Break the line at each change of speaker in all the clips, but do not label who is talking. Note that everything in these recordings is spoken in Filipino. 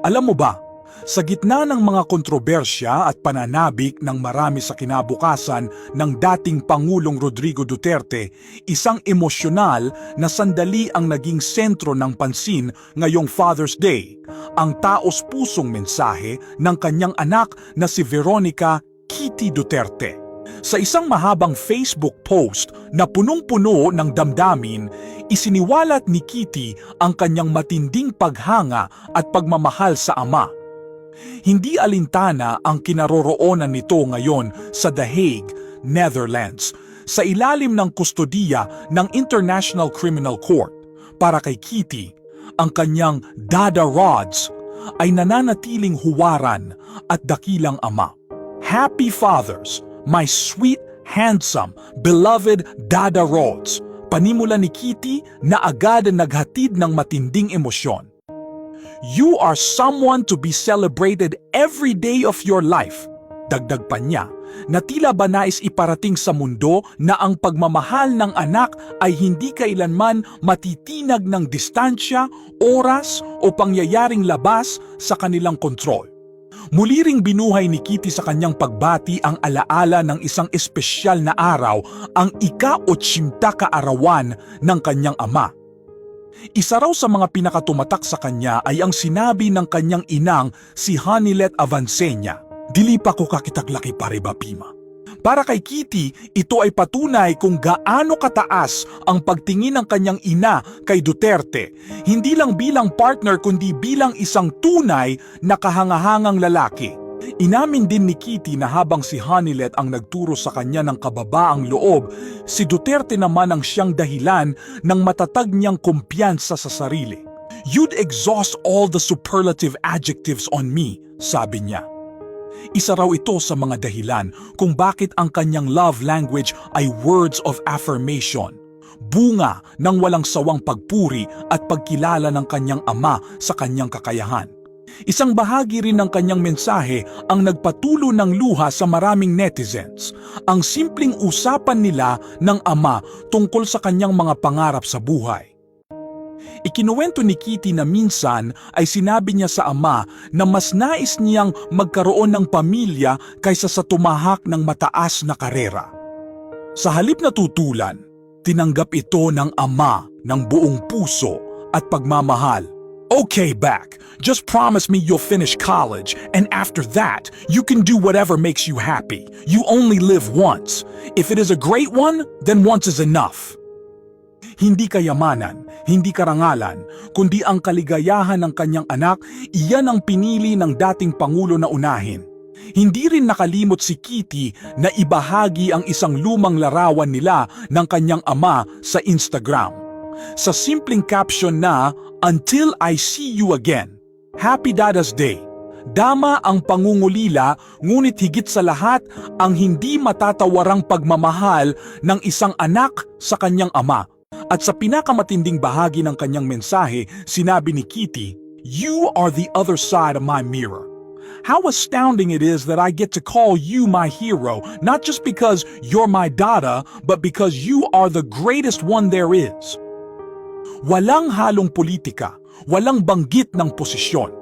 Alam mo ba, sa gitna ng mga kontrobersya at pananabik ng marami sa kinabukasan ng dating Pangulong Rodrigo Duterte, isang emosyonal na sandali ang naging sentro ng pansin ngayong Father's Day, ang taos-pusong mensahe ng kanyang anak na si Veronica Kitty Duterte. Sa isang mahabang Facebook post na punong-puno ng damdamin, isiniwalat ni Kitty ang kanyang matinding paghanga at pagmamahal sa ama. Hindi alintana ang kinaroroonan nito ngayon sa The Hague, Netherlands, sa ilalim ng kustodiya ng International Criminal Court. Para kay Kitty, ang kanyang Dada Rods ay nananatiling huwaran at dakilang ama. Happy Fathers, my sweet, handsome, beloved Dada Rods. Panimula ni Kitty na agad naghatid ng matinding emosyon. You are someone to be celebrated every day of your life. Dagdag pa niya, na tila ba nais iparating sa mundo na ang pagmamahal ng anak ay hindi kailanman matitinag ng distansya, oras o pangyayaring labas sa kanilang kontrol. Muli ring binuhay ni Kitty sa kanyang pagbati ang alaala ng isang espesyal na araw, ang ika-80 kaarawan ng kanyang ama. Isa raw sa mga pinakatumatak sa kanya ay ang sinabi ng kanyang inang si Hanilet Avancenia. Dili pa ko kakitaklaki pare ba pima. Para kay Kitty, ito ay patunay kung gaano kataas ang pagtingin ng kanyang ina kay Duterte, hindi lang bilang partner kundi bilang isang tunay na kahangahangang lalaki. Inamin din ni Kitty na habang si Hanilet ang nagturo sa kanya ng kababaang loob, si Duterte naman ang siyang dahilan ng matatag niyang kumpiyansa sa sarili. You'd exhaust all the superlative adjectives on me, sabi niya. Isa raw ito sa mga dahilan kung bakit ang kanyang love language ay words of affirmation. Bunga ng walang sawang pagpuri at pagkilala ng kanyang ama sa kanyang kakayahan. Isang bahagi rin ng kanyang mensahe ang nagpatulo ng luha sa maraming netizens. Ang simpleng usapan nila ng ama tungkol sa kanyang mga pangarap sa buhay. Ikinuwento ni Kitty na minsan ay sinabi niya sa ama na mas nais niyang magkaroon ng pamilya kaysa sa tumahak ng mataas na karera. Sa halip na tutulan, tinanggap ito ng ama ng buong puso at pagmamahal. Okay, back. Just promise me you'll finish college, and after that, you can do whatever makes you happy. You only live once. If it is a great one, then once is enough. Hindi kayamanan, hindi karangalan, kundi ang kaligayahan ng kanyang anak, iyan ang pinili ng dating Pangulo na unahin. Hindi rin nakalimot si Kitty na ibahagi ang isang lumang larawan nila ng kanyang ama sa Instagram. Sa simpleng caption na, Until I see you again, Happy Dada's Day. Dama ang pangungulila ngunit higit sa lahat ang hindi matatawarang pagmamahal ng isang anak sa kanyang ama. At sa pinakamatinding bahagi ng kanyang mensahe, sinabi ni Kitty, You are the other side of my mirror. How astounding it is that I get to call you my hero, not just because you're my dada, but because you are the greatest one there is. Walang halong politika, walang banggit ng posisyon.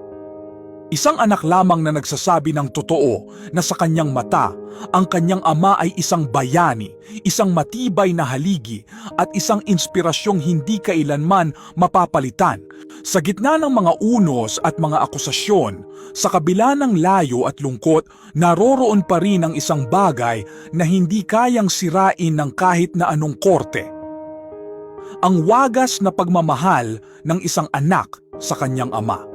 Isang anak lamang na nagsasabi ng totoo na sa kanyang mata, ang kanyang ama ay isang bayani, isang matibay na haligi at isang inspirasyong hindi kailanman mapapalitan. Sa gitna ng mga unos at mga akusasyon, sa kabila ng layo at lungkot, naroroon pa rin ang isang bagay na hindi kayang sirain ng kahit na anong korte ang wagas na pagmamahal ng isang anak sa kanyang ama.